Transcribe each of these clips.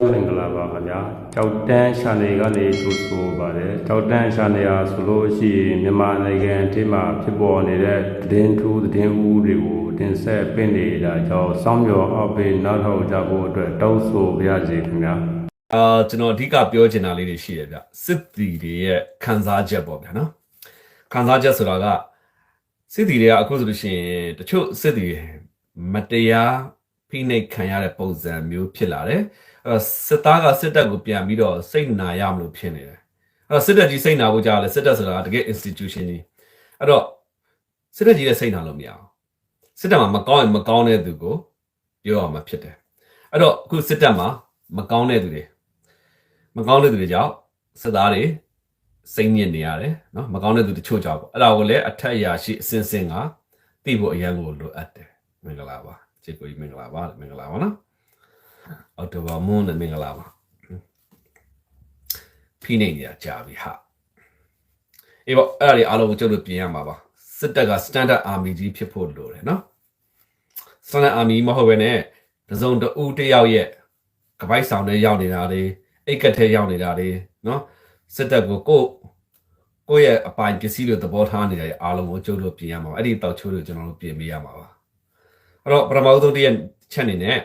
မင်္ဂလာပါခင်ဗျာကြောက်တန်းရှာနေကနေကြိုဆိုပါတယ်ကြောက်တန်းရှာနေရဆိုလို့ရှိရင်မြန်မာနိုင်ငံအထိမှာဖြစ်ပေါ်နေတဲ့သတင်းထူးသတင်းဦးတွေကိုတင်ဆက်ပင့်နေတာကြောင့်စောင့်မျှော်အောက်ပေးနောက်ထောက်ကြဖို့အတွက်တောင်းဆိုပါရစေခင်ဗျာအာကျွန်တော်အဓိကပြောချင်တာလေးတွေရှိတယ်ဗျစစ်တီတွေရဲ့ခံစားချက်ပေါ့ဗျာနော်ခံစားချက်ဆိုတာကစစ်တီတွေကအခုဆိုလို့ရှိရင်တချို့စစ်တီတွေမတရားဖိနှိပ်ခံရတဲ့ပုံစံမျိုးဖြစ်လာတယ်အဲ့တော့ စစ်သားကစစ်တပ်ကိုပြန်ပြီးတော့စိတ်နာရမလို့ဖြစ်နေတယ်အဲ့တော့စစ်တပ်ကြီးစိတ်နာဖို့ကြားလဲစစ်တပ်ဆိုတာကတကယ် institution ကြီးအဲ့တော့စစ်တပ်ကြီးလည်းစိတ်နာလို့မရအောင်စစ်တပ်မှာမကောင်းရင်မကောင်းတဲ့သူကိုပြောရမှာဖြစ်တယ်အဲ့တော့အခုစစ်တပ်မှာမကောင်းတဲ့သူတွေမကောင်းတဲ့သူတွေကြောင့်စစ်သားတွေစိတ်ညစ်နေရတယ်နော်မကောင်းတဲ့သူတချို့ကြောင့်ပေါ့အဲ့ဒါကိုလည်းအထက်အရာရှိအစင်စင်ကသိဖို့အရန်ကိုလိုအပ်တယ်မင်္ဂလာပါချစ်ကိုကြီးမင်္ဂလာပါမင်္ဂလာပါနော် အော်တိုဘာမွန်းနဲ့မင်္ဂလာပါဖိနေနေရကြာပြီဟာအေးပေါ့အဲ့ဒါတွေအားလုံးကိုကျုပ်တို့ပြင်ရမှာပါစစ်တပ်က standard army ကြီးဖြစ်ဖို့လိုတယ်နော် standard army မဟုတ်ဘဲနဲ့တစုံတဦးတစ်ယောက်ရဲ့ကပိုက်ဆောင်နဲ့ရောက်နေတာတွေအိတ်ကက်ထဲရောက်နေတာတွေနော်စစ်တပ်ကိုကိုယ့်ကိုယ့်ရဲ့အပိုင်ပစ္စည်းလိုသဘောထားနေတဲ့အားလုံးကိုကျုပ်တို့ပြင်ရမှာပါအဲ့ဒီတောက်ချိုးတွေကျွန်တော်တို့ပြင်ပေးရမှာပါအဲ့တော့ပထမဆုံးတစ်ရက်ချက်အနေနဲ့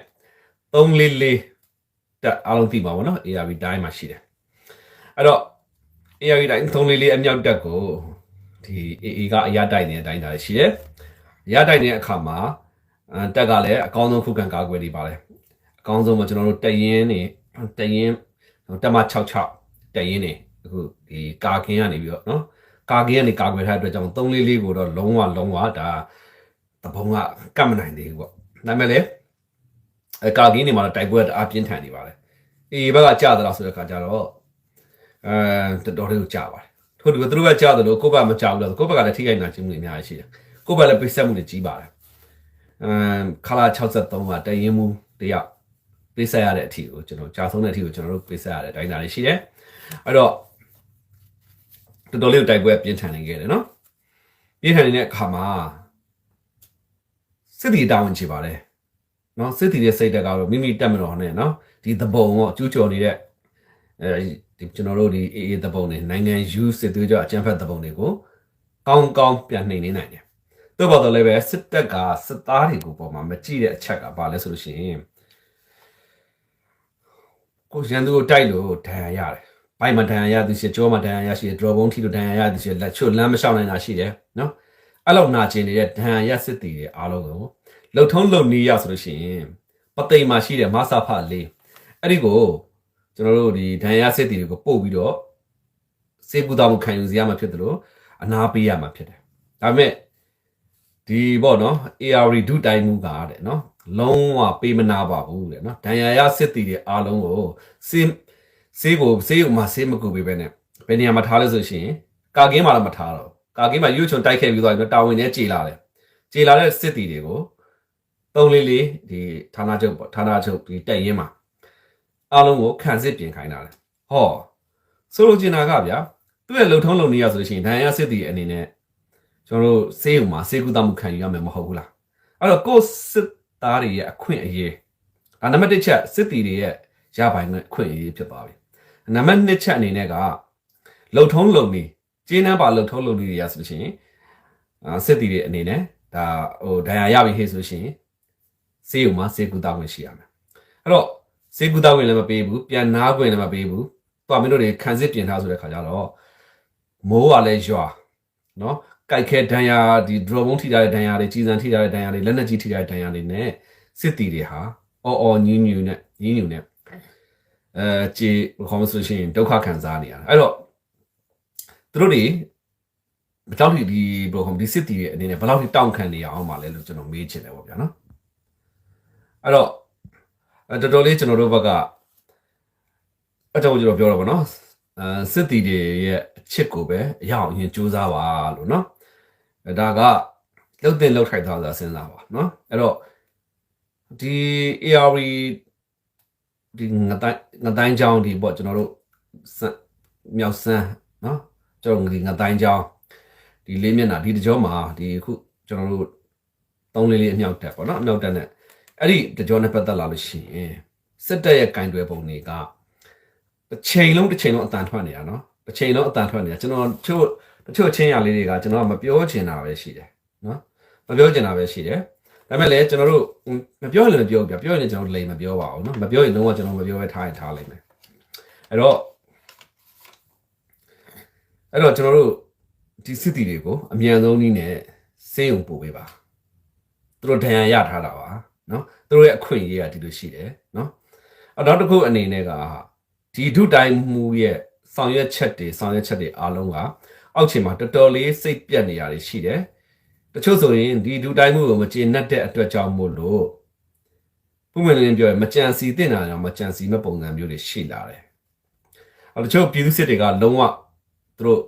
344တက်အားလုံးသိပါပါနော် ARV တိုင်းမှာရှိတယ်အဲ့တော့ ARV တိုင်း344အမြောက်တက်ကိုဒီ AA ကအရာတိုက်နေတဲ့အတိုင်းဒါရှိတယ်အရာတိုက်နေတဲ့အခါမှာအဲတက်ကလည်းအကောင်းဆုံးခုခံကာကွယ်နေပါလေအကောင်းဆုံးမှာကျွန်တော်တို့တက်ရင်နေတက်ရင်တက်မ66တက်ရင်နေအခုဒီကာကင်းကနေပြီးတော့နော်ကာကင်းကနေကာကွယ်ထားတဲ့အတွက်ကြောင့်344ကိုတော့လုံးဝလုံးဝဒါတပုံကကတ်မနိုင်သေးဘူးပေါ့ဒါပေမဲ့လည်း အဲကာကင်းနေမှာတော့တိုက်ပွဲတအားပြင်းထန်နေပါလေအေးဘက်ကကြာသလားဆိုတဲ့ခါကျတော့အဲတော်တော်လေးကိုကြာပါတယ်ထို့တူသူတို့ကကြာတယ်လို့ကိုယ့်ဘက်မကြာဘူးလားကိုယ့်ဘက်ကလည်းထိခိုက်နာခြင်းမှုတွေအများကြီးရှိတယ်ကိုယ့်ဘက်လည်းပိတ်ဆက်မှုတွေကြီးပါတယ်အမ်ခလာ63ကတရင်မှုတယောက်ပိတ်ဆက်ရတဲ့အထီကိုကျွန်တော်ကြာဆုံးတဲ့အထီကိုကျွန်တော်တို့ပိတ်ဆက်ရတဲ့အတိုင်းသားတွေရှိတယ်အဲ့တော့တော်တော်လေးကိုတိုက်ပွဲပြင်းထန်နေခဲ့တယ်နော်ပြင်းထန်နေတဲ့အခါမှာစစ်တီတာဝန်ချပါတယ် နော်စစ်တီရဲ့စိတ်တက်ကတော့မိမိတက်မတော်နဲ့နော်ဒီသဘုံကိုကျူးကျော်နေတဲ့အဲဒီကျွန်တော်တို့ဒီအေးအေးသဘုံတွေနိုင်ငံယူစစ်သွေးကြအကြမ်းဖက်သဘုံတွေကိုကောင်းကောင်းပြန်နှိမ်နေနိုင်တယ်သို့တော်တော့လည်းပဲစစ်တပ်ကစစ်သားတွေကိုပေါ်မှာမကြည့်တဲ့အချက်ကဘာလဲဆိုလို့ရှိရင်ကိုရန်သူကိုတိုက်လို့ဒဏ်ရာရတယ်။ဘိုက်မှာဒဏ်ရာရသည်ရှိကြောမှာဒဏ်ရာရရှိတယ်ဒရောဘုံထိလို့ဒဏ်ရာရသည်ရှိလက်ချွတ်လမ်းမလျှောက်နိုင်တာရှိတယ်နော်။အဲ့လောက်နာကျင်နေတဲ့ဒဏ်ရာရစစ်တီတွေအားလုံးကို လှုပ်ထုံးလှုပ်နီးရဆိုလို့ရှိရင်ပသိမ်မှာရှိတဲ့မဆာဖလေးအဲ့ဒီကိုကျွန်တော်တို့ဒီဒဏ်ရာစစ်တီတွေကိုပို့ပြီးတော့စေကူတာမှုခံယူစီရမှာဖြစ်တယ်လို့အနာပေးရမှာဖြစ်တယ်။ဒါပေမဲ့ဒီပေါ့နော် AR ဒုတိုင်မှုကတဲ့နော်လုံးဝပေးမနာပါဘူးတဲ့နော်ဒဏ်ရာရစစ်တီတွေအားလုံးကိုစေးစေးကိုစေးဥမှာစေးမကူပေးပဲနဲ့ဘယ်နေရာမှာထားလဲဆိုရှင်ကာကင်းမှာလည်းမထားတော့ကာကင်းမှာရွှေချုံတိုက်ခဲ့ပြီးသွားရင်တော့တာဝန်နဲ့ကြေလာတယ်ကြေလာတဲ့စစ်တီတွေကို သုံးလေးလေးဒီဌာနချုပ်ပေါ့ဌာနချုပ်ဒီတက်ရင်မှာအားလုံးကိုခံစစ်ပြင်ခိုင်းတာလေဟောဆိုလိုချင်တာကဗျာသူ့ရဲ့လုံထုံးလုံနေရဆိုလို့ရှိရင်ဒဏ်ရာစစ်တီရဲ့အနေနဲ့ကျွန်တော်တို့စေးဥမှာစေးကူတာမှုခံယူရမယ်မဟုတ်ဘူးလားအဲ့တော့ကိုယ်စစ်သားတွေရဲ့အခွင့်အရေးဒါနံပါတ်1ချက်စစ်တီတွေရဲ့ရပိုင်ခွင့်အခွင့်အရေးဖြစ်သွားပြီနံပါတ်2ချက်အနေနဲ့ကလုံထုံးလုံနေကျင်းနှမ်းပါလုံထုံးလုံနေတွေရဆိုလို့ရှိရင်အာစစ်တီတွေအနေနဲ့ဒါဟိုဒဏ်ရာရပြီဟေ့ဆိုလို့ရှိရင် စေးဥမှာစေးကူတာခွင့်ရှိရမယ်အဲ့တော့စေးကူတာခွင့်လည်းမပေးဘူးပြန်နာခွင့်လည်းမပေးဘူးတွားမင်းတို့တွေခံစစ်ပြင်ထားဆိုတဲ့ခါကျတော့မိုးကလည်းရွာနော်ကြိုက်ခဲဒဏ်ရာဒီ drone ဘုံထိထားတဲ့ဒဏ်ရာတွေကြီးစံထိထားတဲ့ဒဏ်ရာတွေလက်နက်ကြီးထိထားတဲ့ဒဏ်ရာတွေနဲ့စစ်တီတွေဟာအော်အော်ညင်းညူနဲ့ညင်းညူနဲ့အဲကြေဘယ်ခေါ်မဆိုရှင်ဒုက္ခခံစားနေရတာအဲ့တော့သူတို့တွေဘယ်တော့ဒီဒီဘယ်လိုခေါ်ဒီစစ်တီရဲ့အနေနဲ့ဘယ်လောက်ထိတောင့်ခံနေရအောင်ပါလဲလို့ကျွန်တော်မေးချင်တယ်ပေါ့ဗျာနော် အဲ့တော့အဲတော်တော်လေးကျွန်တော်တို့ဘက်ကအကြောင်းကျွန်တော်ပြောတော့ဗောနော်အဲစစ်တီတွေရဲ့အချစ်ကိုပဲအရအောင်အရင်စူးစမ်းပါလို့နော်အဲဒါကလှုပ်တင်လှုပ်ထိုက်သွားတာစဉ်းစားပါနော်အဲ့တော့ဒီ ARV ဒီငတိုင်းငတိုင်းချောင်းဒီပေါ့ကျွန်တော်တို့စမြောက်စမ်းနော်ကျွန်တော်ဒီငတိုင်းချောင်းဒီလေးမျက်နှာဒီတကြောမှာဒီအခုကျွန်တော်တို့သုံးလေးလေးအမြောက်တက်ပေါ့နော်အမြောက်တက်နဲ့ အဲ့ဒီတကြောနဲ့ပတ်သက်လာလို့ရှိရင်စစ်တပ်ရဲ့ကင်တွယ်ပုံတွေကတစ်ချိန်လုံးတစ်ချိန်လုံးအတန်ထွက်နေတာနော်တစ်ချိန်လုံးအတန်ထွက်နေတာကျွန်တော်ချို့တချို့ချင်းရလေးတွေကကျွန်တော်ကမပြောချင်တာပဲရှိတယ်နော်မပြောချင်တာပဲရှိတယ်ဒါပေမဲ့လည်းကျွန်တော်တို့မပြောရင်လည်းမပြောဘူးပြပြောရင်လည်းကျွန်တော်လိမ်မပြောပါဘူးနော်မပြောရင်လုံးဝကျွန်တော်မပြောဘဲထားရင်ထားလိုက်မယ်အဲ့တော့အဲ့တော့ကျွန်တော်တို့ဒီစစ်တီတွေကိုအမြန်ဆုံးနည်းနဲ့စေယုံပို့ပေးပါသူတို့ဒဏ်ရာရထားတာပါ နော်သူတို့ရဲ့အခွင့်အရေးကဒီလိုရှိတယ်နော်အဲ့တော့တစ်ခုအနေနဲ့ကဒီဒုတိုင်းမှုရဲ့ဆောင်ရွက်ချက်တွေဆောင်ရွက်ချက်တွေအားလုံးကအောက်ခြေမှာတော်တော်လေးစိတ်ပြတ်နေရတယ်ရှိတယ်တချို့ဆိုရင်ဒီဒုတိုင်းမှုကိုမကျေနပ်တဲ့အတွက်ကြောင့်မို့လို့ပုံမှန်လေးပြောရင်မကြံစီတင်တာကြောင့်မကြံစီမဲ့ပုံစံမျိုးတွေရှိလာတယ်အဲ့တချို့ပြည်သူစစ်တွေကလုံးဝသူတို့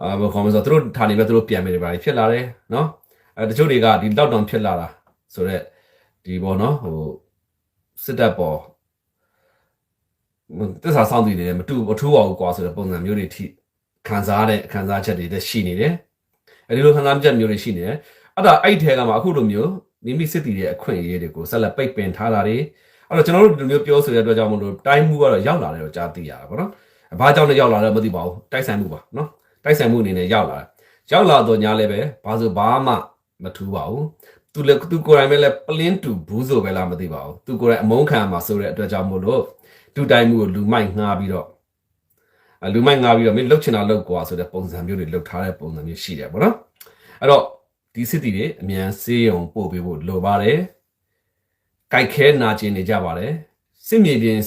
အာဘယ်ခေါ်မလဲဆိုတော့သူတို့ဌာနေပဲသူတို့ပြန်မယ်တွေပါဖြစ်လာတယ်နော်အဲတချို့တွေကဒီလောက်တောင်ဖြစ်လာတာ ဆိုတော့ဒီဘောနော်ဟိုစစ်တပ်ပေါ်တစ္ဆာစောင့်တည်တယ်မတူမထူးပါဘူးကွာဆိုတဲ့ပုံစံမျိုးတွေထိခံစားတဲ့ခံစားချက်တွေလည်းရှိနေတယ်အဲဒီလိုခံစားချက်မျိုးတွေရှိနေတယ်အဲ့ဒါအဲ့ထဲကမှအခုလိုမျိုးမိမိစစ်တည်ရဲ့အခွင့်အရေးတွေကိုဆက်လက်ပိတ်ပင်ထားတာတွေအဲ့တော့ကျွန်တော်တို့ဒီလိုမျိုးပြောဆိုတဲ့အတွက်ကြောင့်မလို့တိုင်းမှုကတော့ရောက်လာတယ်တော့ကြားသိရတာပေါ့နော်ဘာကြောင့်လဲရောက်လာတယ်မသိပါဘူးတိုက်ဆိုင်မှုပါနော်တိုက်ဆိုင်မှုအနေနဲ့ရောက်လာတယ်ရောက်လာတော့ညာလည်းပဲဘာဆိုဘာမှမထူးပါဘူး သူလည်းသူကိုယ်တိုင်ပဲလဲပလင်းတူဘူးဆိုပဲလားမသိပါဘူးသူကိုယ်တိုင်အမုန်းခံမှာဆိုတဲ့အတွက်ကြောင့်မို့လို့ဒုတိုင်းမှုကိုလူမိုက်ငှားပြီးတော့အလူမိုက်ငှားပြီးတော့မင်းလှုပ်ချင်တာလှုပ်ကွာဆိုတဲ့ပုံစံမျိုးတွေလှုပ်ထားတဲ့ပုံစံမျိုးရှိတယ်ပေါ့နော်အဲ့တော့ဒီစစ်တီတွေအမြန်စေးရုံပို့ပေးဖို့လိုပါတယ်ကြိုက်ခဲနာကျင်နေကြပါတယ်စစ်မြေပြင်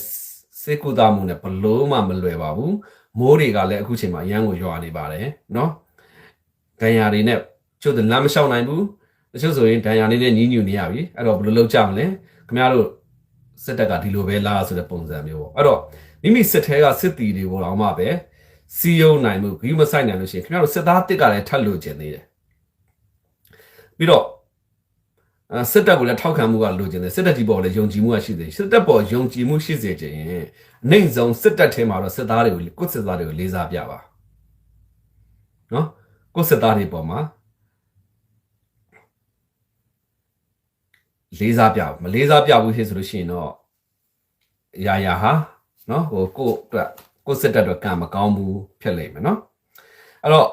စေကူတာမှုနဲ့ဘလို့မှမလွယ်ပါဘူးမိုးတွေကလည်းအခုချိန်မှာအရန်ကိုရွာနေပါတယ်နော်ဒဏ်ရာတွေနဲ့ကျုပ်တို့လမ်းမလျှောက်နိုင်ဘူး တချို့ဆိုရင်ဒဏ်ရာလေးနဲ့ညီးညူနေရပြီအဲ့တော့ဘယ်လိုလုပ်ကြမလဲခင်ဗျားတို့စစ်တပ်ကဒီလိုပဲလားဆိုတဲ့ပုံစံမျိုးပေါ့အဲ့တော့မိမိစစ်ထဲကစစ်တီတွေကိုတော့မှပဲစီယုံနိုင်မှုဂရုမစိုက်နိုင်လို့ရှိရင်ခင်ဗျားတို့စစ်သားတစ်ကလည်းထပ်လို့ကျင်သေးတယ်ပြီးတော့အဲစစ်တပ်ကိုလည်းထောက်ခံမှုကလိုချင်တယ်စစ်တပ်ကြီးပေါ်လည်းယုံကြည်မှုကရှိသေးတယ်စစ်တပ်ပေါ်ယုံကြည်မှုရှိစေချင်ရင်အနိုင်ဆုံးစစ်တပ်ထဲမှာတော့စစ်သားတွေကိုကိုယ်စစ်သားတွေကိုလေးစားပြပါနော်ကိုယ်စစ်သားတွေပေါ်မှာ လေးစားပြမလေးစားပြဘူးဖြစ်ဆိုလို့ရှိရင်တော့အရာရာဟာနော်ဟိုကိုယ့်အတွက်ကိုယ့်စစ်တပ်အတွက်ကံမကောင်းဘူးဖြစ်လိမ့်မယ်နော်အဲ့တော့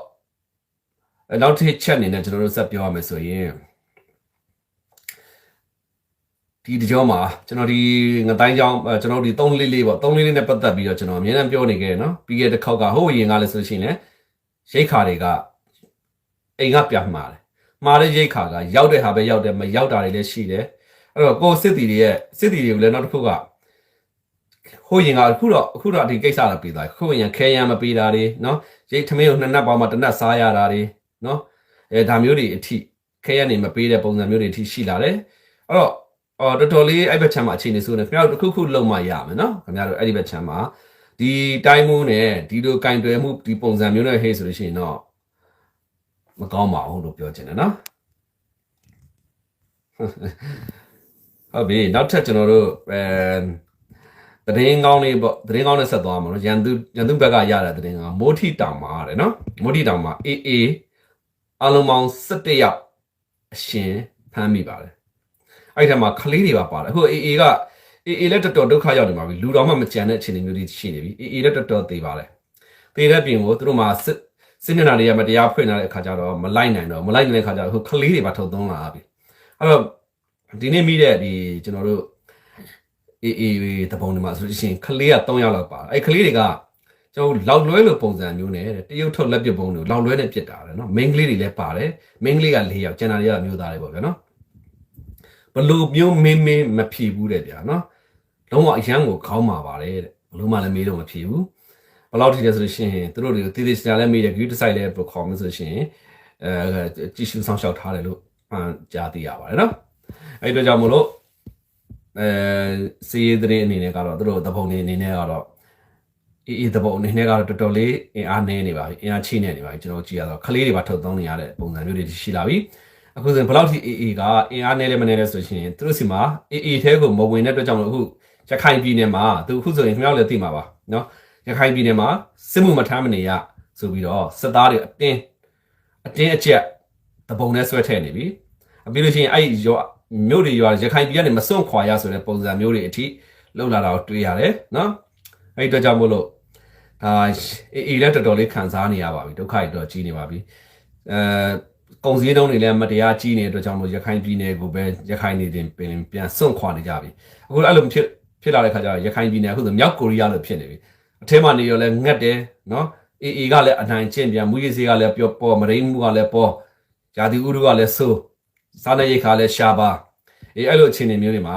နောက်တစ်ချက်အနေနဲ့ကျွန်တော်တို့ဆက်ပြောရမယ်ဆိုရင်ဒီတကြောမှာကျွန်တော်ဒီငတိုင်းကြောင်းကျွန်တော်ဒီ344ပေါ့344နဲ့ပတ်သက်ပြီးတော့ကျွန်တော်အများအားပြောနေခဲ့နော်ပြီးခဲ့တဲ့ခေါက်ကဟိုရင်ကလည်းဆိုလို့ရှိရင်လည်းရိတ်ခါတွေကအိမ်ကပြမှာတယ် မှားတဲ့ရိတ်ခါကရောက်တဲ့ဟာပဲရောက်တယ်မရောက်တာတွေလည်းရှိတယ်အဲ့တော့ကိုစစ်တီတွေရဲ့စစ်တီတွေကိုလည်းနောက်တစ်ခုကဟိုရင်ကအခုတော့အခုတော့ဒီကိစ္စလည်းပြီးသွားခုရင်ခဲရန်မပေးတာတွေနော်ရိတ်ထမင်းကိုနှစ်နပ်ပေါင်းမှတစ်နပ်စားရတာတွေနော်အဲဒါမျိုးတွေအထိခဲရန်နေမပေးတဲ့ပုံစံမျိုးတွေအထိရှိလာတယ်အဲ့တော့အော်တော်တော်လေးအဲ့ဘက်ချမ်းမှာအခြေအနေဆိုနေခင်ဗျားတို့တစ်ခုခုလုံးမရမယ်နော်ခင်ဗျားတို့အဲ့ဒီဘက်ချမ်းမှာဒီတိုင်းမှုနဲ့ဒီလိုကင်တွယ်မှုဒီပုံစံမျိုးနဲ့ဟေးဆိုလို့ရှိရင်တော့ မကောင်းပါဘူးလို့ပြောချင်တယ်နော်ဟုတ်ပြီနောက်ထပ်ကျွန်တော်တို့အဲတရင်ကောင်းလေးပေါ့တရင်ကောင်းနဲ့ဆက်သွားမှာနော်ရန်သူရန်သူဘက်ကရတဲ့တရင်ကမိုးထီတောင်မှာတဲ့နော်မိုးထီတောင်မှာအေးအေးအလုံးပေါင်း17ယောက်အရှင်ဖမ်းမိပါတယ်အဲ့ဒီမှာကလေးတွေပါပါတယ်အခုအေးအေးကအေးအေးလည်းတော်တော်ဒုက္ခရောက်နေပါပြီလူတော်မှမကြံတဲ့အခြေအနေမျိုးတွေရှိနေပြီအေးအေးလည်းတော်တော်သေးပါတယ်သေးတဲ့ပြင်ကိုသူတို့မှာစစ် စစ်မျက်နှာတွေကမတရားဖွင့်လာတဲ့အခါကျတော့မလိုက်နိုင်တော့မလိုက်နိုင်တဲ့အခါကျတော့ဟိုကလေးတွေပါထုတ်သွင်းလာပြီအဲ့တော့ဒီနေ့မိတဲ့ဒီကျွန်တော်တို့အေးအေးတပုံတွေမှာဆိုလို့ရှိရင်ကလေးက3ယောက်လောက်ပါအဲ့ကလေးတွေကကျွန်တော်လောက်လွဲလိုပုံစံမျိုးနဲ့တရုတ်ထုတ်လက်ပစ်ပုံတွေလောက်လွဲနဲ့ပြစ်တာတယ်နော်မိန်းကလေးတွေလည်းပါတယ်မိန်းကလေးက4ယောက်ကျန်တာတွေကမျိုးသားတွေပေါ့ဗျာနော်ဘလို့မျိုးမင်းမင်းမဖြီဘူးတဲ့ဗျာနော်လုံးဝအရန်ကိုခေါင်းမာပါတယ်တဲ့ဘလို့မှလည်းမေးတော့မဖြီဘူး ဘယ်လောက်ထိလဲဆိုလို့ရှိရင်သူတို့တွေကိုတည်တည်ချာလည်းမေးတယ် view site လည်း perform ဆိုလို့ရှိရင်အဲကြည့်ရှုဆောင်ရှောက်ထားတယ်လို့အန်ကြားသိရပါတယ်နော်အဲ့ဒီတော့ကြောင့်မလို့အဲစီးရေးသတင်းအနေနဲ့ကတော့သူတို့သဘုံနေအနေနဲ့ကတော့အေးအေးသဘုံအနေနဲ့ကတော့တော်တော်လေးအင်အားနည်းနေပါပြီအင်အားချိနေနေပါပြီကျွန်တော်ကြည့်ရတော့ခလေးတွေပါထုတ်သုံးနေရတဲ့ပုံစံမျိုးတွေရှိလာပြီအခုဆိုရင်ဘယ်လောက်ထိအေးအေးကအင်အားနည်းလဲမနည်းလဲဆိုရှင်သူတို့စီမှာအေးအေးထဲကိုမဝင်တဲ့အတွက်ကြောင့်မလို့အခုရခိုင်ပြည်နယ်မှာသူအခုဆိုရင်ခင်ဗျားလည်းသိမှာပါနော် ရခိုင်ပြည်နယ်မှာစစ်မှုမထမ်းမနေရဆိုပြီးတော့စစ်သားတွေအတင်းအတင်းအကျပ်တပုံနဲ့ဆွဲထည့်နေပြီပြီးလို့ရှိရင်အဲ့ရောမြို့တွေရွာရခိုင်ပြည်ကနေမစွန့်ခွာရဆိုတဲ့ပုံစံမျိုးတွေအထိလှုပ်လာတာကိုတွေ့ရတယ်နော်အဲ့ဒီအတွက်ကြောင့်မို့လို့ဒါအေးအေးလည်းတော်တော်လေးခံစားနေရပါပြီဒုက္ခတွေတော့ကြီးနေပါပြီအဲကုံစည်းတုံးတွေလည်းမတရားကြီးနေတဲ့အတွက်ကြောင့်မို့ရခိုင်ပြည်နယ်ကိုပဲရခိုင်နေတင်ပြန်ပြန်စွန့်ခွာနေကြပြီအခုအဲ့လိုဖြစ်ဖြစ်လာတဲ့ခါကျတော့ရခိုင်ပြည်နယ်အခုဆိုမြောက်ကိုရီးယားလို့ဖြစ်နေပြီ အထဲမှာနေရောလဲငတ်တယ်နော်အေးအေးကလည်းအနိုင်ကျင့်ပြန်မူရေးစေးကလည်းပြောပေါ်မရိမှုကလည်းပေါ်ဂျာတိဥရုကလည်းဆိုးစားနေရိတ်ခါလည်းရှားပါအေးအဲ့လိုအခြေအနေမျိုးတွေမှာ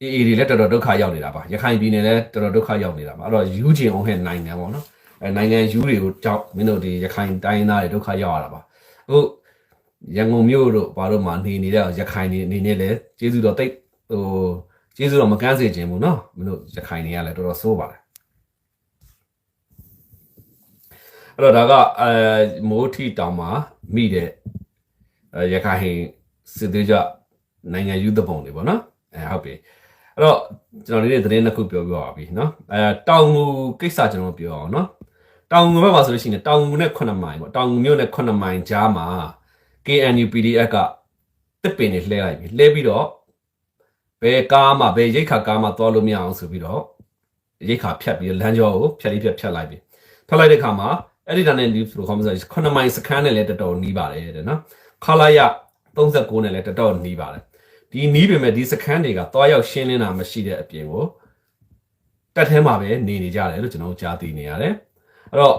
အေးအေးတွေလည်းတော်တော်ဒုက္ခရောက်နေတာပါရခိုင်ပြည်နယ်လည်းတော်တော်ဒုက္ခရောက်နေတာပါအဲ့တော့ယူချင်အောင်ဟဲ့နိုင်ငံပေါ့နော်အဲနိုင်ငံယူတွေကိုကြောက်မင်းတို့ဒီရခိုင်တိုင်းသားတွေဒုက္ခရောက်ရတာပါအခုရန်ကုန်မြို့တို့ဘာလို့မှနေနေတဲ့ရခိုင်နေအနေနဲ့လည်းကျေးဇူးတော်တိတ်ဟိုကျေးဇူးတော်မကန်းစေခြင်းဘူးနော်မင်းတို့ရခိုင်နေရလည်းတော်တော်ဆိုးပါတယ် အဲ့တော့ဒါကအဲမိုးထီတောင်မှာမိတဲ့အဲရခိုင်စစ်သေးကြနိုင်ငံယူသဘုံတွေပေါ့နော်အဲဟုတ်ပြီအဲ့တော့ကျွန်တော်ဒီနေ့သတင်းတစ်ခုပြောပြပါပြီနော်အဲတောင်ငူကိစ္စကျွန်တော်ပြောအောင်နော်တောင်ငူဘက်မှာဆိုလို့ရှိရင်တောင်ငူနဲ့9မိုင်ပေါ့တောင်ငူမြို့နဲ့9မိုင်ကြားမှာ KNU PDF ကတစ်ပင်တွေလှဲလိုက်ပြီလှဲပြီးတော့ဘယ်ကားမှဘယ်ရိတ်ခါကားမှသွားလို့မရအောင်ဆိုပြီးတော့ရိတ်ခါဖြတ်ပြီးလမ်းကြောကိုဖြတ်လေးဖြတ်ဖြတ်လိုက်ပြီဖြတ်လိုက်တဲ့ခါမှာ အဲ့ဒီတန်းနဲ့ဒီလိုခေါ်မှဆို9မိုင်စခန်းနဲ့လည်းတော်တော်နီးပါတယ်တဲ့နော်ခလာရ39နဲ့လည်းတော်တော်နီးပါတယ်ဒီနီးပေမဲ့ဒီစခန်းတွေကသွားရောက်ရှင်းလင်းတာမရှိတဲ့အပြင်ကိုတက်ထဲမှာပဲနေနေကြတယ်လို့ကျွန်တော်ကြားသိနေရတယ်အဲ့တော့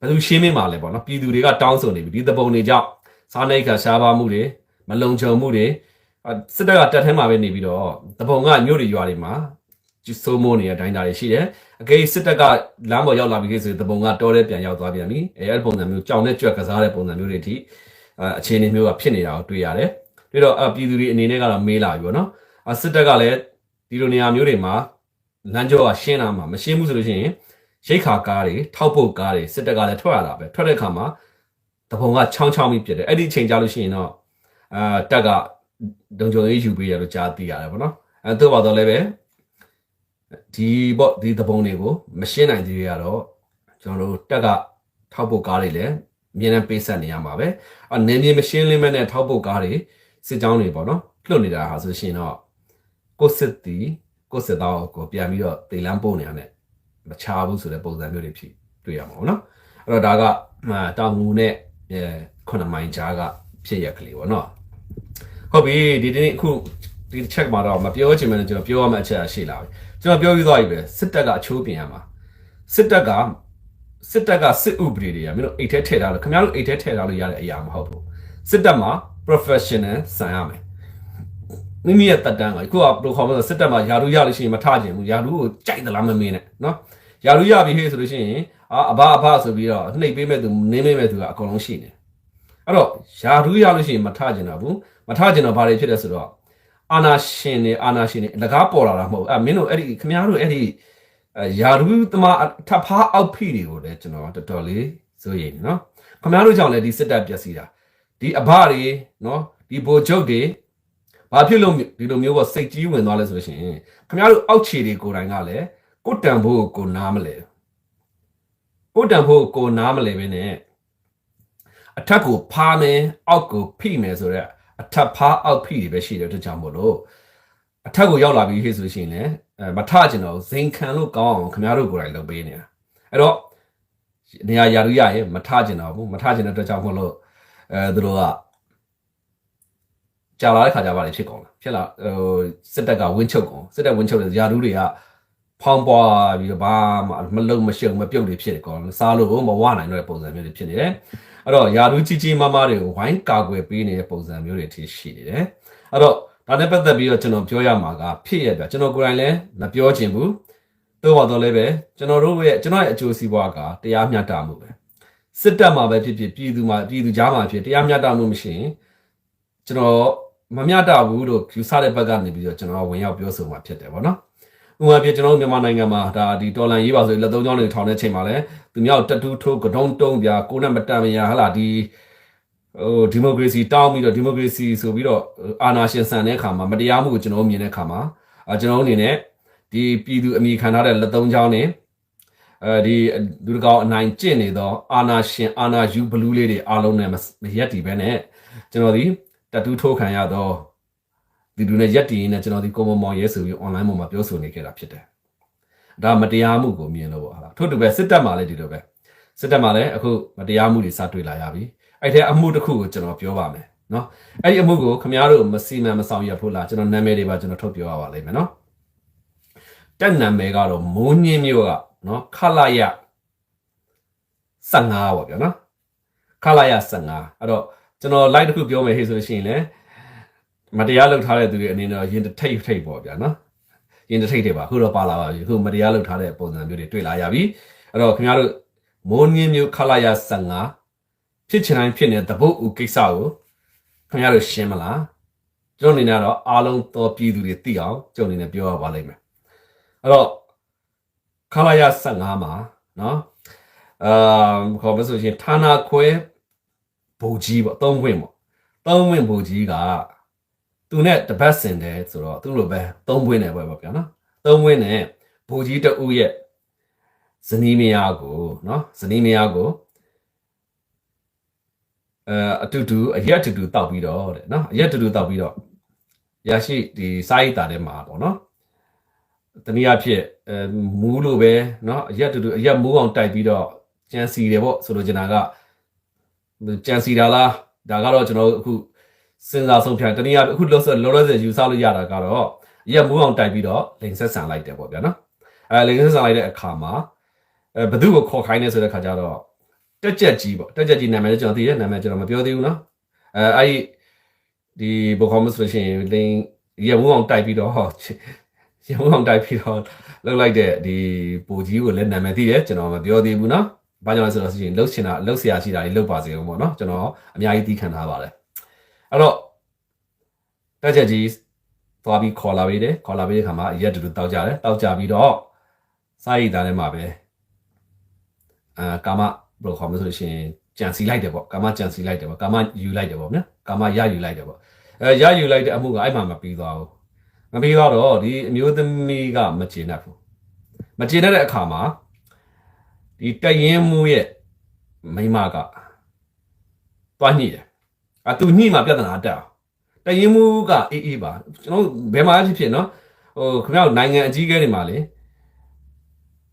ဘယ်သူရှင်းမင်းမှာလဲပေါ့နော်ပြည်သူတွေကတောင်းဆိုနေပြီဒီသဘုံတွေကြောင့်စားနိတ်ခါရှားပါမှုတွေမလုံခြုံမှုတွေအဲစစ်တပ်ကတက်ထဲမှာပဲနေပြီးတော့သဘုံကမြို့တွေရွာတွေမှာစိုးမိုးနေတဲ့အတိုင်းတာတွေရှိတယ် အကေစစ်တပ်ကလမ်းပေါ်ရောက်လာပြီဆိုရင်သဘုံကတောထဲပြန်ရောက်သွားပြန်ပြီအဲအဲ့ဒီပုံစံမျိုးကြောင်နဲ့ကြွက်ကစားတဲ့ပုံစံမျိုးတွေအထိအဲအခြေအနေမျိုးကဖြစ်နေတာကိုတွေ့ရတယ်ပြီးတော့အပြည်သူတွေအနေနဲ့ကတော့မေးလာပြီပေါ့နော်အစစ်တပ်ကလည်းဒီလိုနေရာမျိုးတွေမှာလမ်းကြောကရှင်းလာမှာမရှင်းဘူးဆိုလို့ရှိရင်ရိတ်ခါကားတွေထောက်ပုတ်ကားတွေစစ်တပ်ကလည်းထွက်ရတာပဲထွက်တဲ့အခါမှာတပုံကချောင်းချောင်းပြီးပြစ်တယ်အဲ့ဒီအချိန်ကြာလို့ရှိရင်တော့အာတက်ကဒုံကြုံရေးယူပေးရလို့ကြားသိရတယ်ပေါ့နော်အဲသို့ပါတော့လည်းပဲ ဒီပေါ့ဒီတပုံတွေကိုမရှင်းနိုင်သေးရတော့ကျွန်တော်တို့တက်ကထောက်ပုတ်ကားတွေလည်းအမြဲတမ်းပေးဆက်နေရမှာပဲအနေမြေမရှင်းလင်းမဲ့နဲ့ထောက်ပုတ်ကားတွေစစ်ကြောင်းတွေပေါ့နော်လွတ်နေတာဟာဆိုရှင်တော့ကိုစစ်တီကိုစစ်သားကိုပြန်ပြီးတော့တေလန်းပို့နေရတယ်မချဘူးဆိုတဲ့ပုံစံမျိုးတွေဖြစ်တွေ့ရမှာပေါ့နော်အဲ့တော့ဒါကတောင်ငူနဲ့အဲခုနမိုင်ကြားကဖြစ်ရကလေးပေါ့နော်ဟုတ်ပြီဒီဒီနေ့အခုဒီ check မှာတော့မပြောချင်မှလည်းကျွန်တော်ပြောရမယ့်အချက်အရှိလာပြီ ကျွန်တော်ပြောပြီးသွားပြီပဲစစ်တပ်ကအချိုးပြင်ရမှာစစ်တပ်ကစစ်တပ်ကစစ်ဥပဒေတွေကမင်းတို့အိတ်ထဲထည့်ထားလို့ခင်ဗျားတို့အိတ်ထဲထည့်ထားလို့ရတဲ့အရာမဟုတ်ဘူးစစ်တပ်မှာ professional ဆန်ရမယ်မိမိရဲ့တက်တန်းကအခုကဘယ်လိုခေါ်မလဲစစ်တပ်မှာယာရုရလို့ရှိရင်မထကျင်ဘူးယာရုကိုကြိုက်သလားမမင်းနဲ့နော်ယာရုရပြီဟေ့ဆိုလို့ရှိရင်အာအဘအဘဆိုပြီးတော့နှိပ်ပေးမဲ့သူနင်းပေးမဲ့သူကအကုန်လုံးရှိနေအဲ့တော့ယာရုရလို့ရှိရင်မထကျင်တော့ဘူးမထကျင်တော့ဘာတွေဖြစ်လဲဆိုတော့ အာနာရှင်နေအာနာရှင်နေလကားပေါ်လာတာမဟုတ်အဲ့မင်းတို့အဲ့ဒီခင်ဗျားတို့အဲ့ဒီယာရုသမားထပ်ဖားအောက်ဖိတွေကိုလည်းကျွန်တော်တော်တော်လေးစိုးရိမ်နေနော်ခင်ဗျားတို့ကြောင့်လည်းဒီစစ်တပ်ပျက်စီးတာဒီအဘတွေနော်ဒီဘိုလ်ချုပ်တွေဘာဖြစ်လို့ဒီလိုမျိုးပေါ့စိတ်ကြီးဝင်သွားလဲဆိုလို့ရှိရင်ခင်ဗျားတို့အောက်ခြေတွေကိုယ်တိုင်ကလည်းကိုတန်ဖို့ကိုနားမလဲကိုတန်ဖို့ကိုနားမလဲပဲနဲ့အထက်ကိုဖားမယ်အောက်ကိုဖိမယ်ဆိုတော့ အထက်ဖားအောက်ဖိတွေပဲရှိတယ်တကြောင်မို့လို့အထက်ကိုရောက်လာပြီဟေ့ဆိုလို့ရှိရင်လည်းအဲမထကျင်တော့ဇိန်ခံလို့ကောင်းအောင်ခင်ဗျားတို့ကိုယ်တိုင်လုပ်ပေးနေတာအဲ့တော့နေရာယာရုရရဲ့မထကျင်တော့ဘူးမထကျင်တဲ့အတွက်ကြောင့်မို့လို့အဲသူတို့ကကြာလာတဲ့ခါကျပါလေဖြစ်ကုန်တာဖြစ်လာဟိုစစ်တပ်ကဝင်းချုပ်ကုန်စစ်တပ်ဝင်းချုပ်တဲ့ယာရုတွေကဖောင်းပွားပြီးတော့ဘာမှမလုံမရှုံမပြုတ်တွေဖြစ်ကုန်စားလို့မဝနိုင်တော့တဲ့ပုံစံမျိုးတွေဖြစ်နေတယ် အဲ့တော့ယာရုကြီးကြီးမားမားတွေကိုဝိုင်းကာကွယ်ပေးနေတဲ့ပုံစံမျိုးတွေအထိရှိနေတယ်အဲ့တော့ဒါနဲ့ပတ်သက်ပြီးတော့ကျွန်တော်ပြောရမှာကဖြစ်ရပြကျွန်တော်ကိုယ်တိုင်လည်းမပြောချင်ဘူးသို့ပါတော့လည်းပဲကျွန်တော်တို့ရဲ့ကျွန်တော်ရဲ့အကျိုးစီးပွားကတရားမျှတမှုပဲစစ်တပ်မှာပဲဖြစ်ဖြစ်ပြည်သူမှာပြည်သူကြားမှာဖြစ်တရားမျှတမှုမရှိရင်ကျွန်တော်မမျှတဘူးလို့ယူဆတဲ့ဘက်ကနေပြီးတော့ကျွန်တော်ဝင်ရောက်ပြောဆိုမှာဖြစ်တယ်ဗောနော် ဥပမာပြကျွန်တော်မြန်မာနိုင်ငံမှာဒါဒီတော်လန်ရေးပါဆိုလက်သုံးချောင်းတွေထောင်တဲ့ချိန်မှာလဲသူမြောက်တတူးထိုးကတုံးတုံးပြကိုနဲ့မတန်မရဟလာဒီဟိုဒီမိုကရေစီတောင်းပြီးတော့ဒီမိုကရေစီဆိုပြီးတော့အာဏာရှင်ဆန်တဲ့အခါမှာမတရားမှုကိုကျွန်တော်မြင်တဲ့အခါမှာအကျွန်တော်အနေနဲ့ဒီပြည်သူအမိခံထားတဲ့လက်သုံးချောင်းတွေအဲဒီလူတကောင်အနိုင်ကျင့်နေသောအာနာရှင်အာနာယူဘလူးလေးတွေအားလုံးနဲ့မရက်တီပဲနဲ့ကျွန်တော်ဒီတတူးထိုးခံရသော ဒီလူနဲ့ရက်တည်ရင်းနဲ့ကျွန်တော်ဒီကိုမမောင်ရဲဆိုပြီး online ပေါ်မှာပြောဆိုနေခဲ့တာဖြစ်တယ်ဒါမတရားမှုကိုမြင်လို့ပေါ့ဟာလားထို့တူပဲစစ်တပ်မှာလည်းဒီလိုပဲစစ်တပ်မှာလည်းအခုမတရားမှုတွေစတွေ့လာရပြီအဲ့ထဲအမှုတစ်ခုကိုကျွန်တော်ပြောပါမယ်နော်အဲ့ဒီအမှုကိုခင်ဗျားတို့မစီမံမဆောင်ရဖို့လားကျွန်တော်နာမည်တွေပါကျွန်တော်ထုတ်ပြောရပါလိမ့်မယ်နော်တက်နာမည်ကတော့မိုးညင်းမျိုးကနော်ခလာရ15ပေါ့ဗျာနော်ခလာရ15အဲ့တော့ကျွန်တော် live တစ်ခုပြောမယ်ဟေ့ဆိုလို့ရှိရင်လည်း မတရားလုပ်ထားတဲ့သူတွေအနေနဲ့ရင်တထိတ်ထိတ်ပေါ့ဗျာနော်ရင်တထိတ်တွေပါအခုတော့ပါလာပါပြီအခုမတရားလုပ်ထားတဲ့ပုံစံမျိုးတွေတွေ့လာရပြီအဲ့တော့ခင်ဗျားတို့မိုးညင်းမျိုးခလာရ15ဖြစ်ချင်တိုင်းဖြစ်နေတဲ့တပုတ်ဦးကိစ္စကိုခင်ဗျားတို့ရှင်းမလားကျွန်တော်အနေနဲ့တော့အားလုံးသောပြည်သူတွေသိအောင်ကျွန်တော်အနေနဲ့ပြောရပါလိမ့်မယ်အဲ့တော့ခလာရ15မှာနော်အာခေါ်မဆိုရှင်ဌာနာခွဲဘူကြီးပေါ့သုံးခွင့်ပေါ့သုံးခွင့်ဘူကြီးက သူနဲ့တပတ်စင်တယ်ဆိုတော့သူ့လိုပဲသုံးခွင့်နဲ့ပဲပေါ့ဗျာနော်သုံးခွင့်နဲ့ဘူကြီးတဦးရဲ့ဇနီးမယားကိုနော်ဇနီးမယားကိုအဲအတူတူအရက်အတူတူတောက်ပြီးတော့တဲ့နော်အရက်အတူတူတောက်ပြီးတော့ရရှိဒီစာရိတ်တာထဲမှာပေါ့နော်တနည်းအားဖြင့်အဲမူးလို့ပဲเนาะအရက်တူတူအရက်မူးအောင်တိုက်ပြီးတော့ကြံစီတယ်ပေါ့ဆိုလိုချင်တာကကြံစီတာလားဒါကတော့ကျွန်တော်တို့အခု စဉ်းစားဆုံးဖြတ်တနည်းအားဖြင့်အခုလောဆလောလောဆယ်ယူဆလို့ရတာကတော့ရက်မိုးအောင်တိုက်ပြီးတော့လိန်ဆက်ဆန်လိုက်တယ်ပေါ့ဗျာနော်အဲလိန်ဆက်ဆန်လိုက်တဲ့အခါမှာအဲဘသူ့ကိုခေါ်ခိုင်းနေဆိုတဲ့ခါကျတော့တက်ကြက်ကြီးပေါ့တက်ကြက်ကြီးနာမည်ကျွန်တော်သိတယ်နာမည်ကျွန်တော်မပြောသေးဘူးနော်အဲအဲ့ဒီဘကောမဆိုလို့ရှိရင်လိန်ရက်မိုးအောင်တိုက်ပြီးတော့ရက်မိုးအောင်တိုက်ပြီးတော့လောက်လိုက်တဲ့ဒီပိုကြီးကိုလည်းနာမည်သိတယ်ကျွန်တော်မပြောသေးဘူးနော်ဘာကြောင့်လဲဆိုတော့ရှိရင်လှုပ်ရှင်တာလှုပ်ဆရာရှိတာတွေလှုပ်ပါစေဦးပေါ့နော်ကျွန်တော်အများကြီးသီးခံထားပါတယ် အဲ့တော့တက်ချက်ကြီးသွားပြီးခေါ်လာပြီးတယ်ခေါ်လာပြီးတဲ့ခါမှာရက်တူတူတောက်ကြတယ်တောက်ကြပြီးတော့စာရိတ်သားထဲမှာပဲအာကာမဘယ်လိုခေါ်မလဲဆိုလို့ရှိရင်ကြံစီလိုက်တယ်ပေါ့ကာမကြံစီလိုက်တယ်ပေါ့ကာမယူလိုက်တယ်ပေါ့နော်ကာမရယူလိုက်တယ်ပေါ့အဲရယူလိုက်တဲ့အမှုကအဲ့မှာမပြီးသွားဘူးမပြီးတော့ဒီအမျိုးသမီးကမကျေနပ်ဘူးမကျေနပ်တဲ့အခါမှာဒီတရင်မူရဲ့မိန်းမကတွားညှိတယ် အတူညှိမှပြဿနာတက်အောင်တရင်မူကအေးအေးပါကျွန်တော်ဘယ်မှာဖြစ်ဖြစ်နော်ဟိုခင်ဗျားတို့နိုင်ငံအကြီးအကဲတွေမှာလေ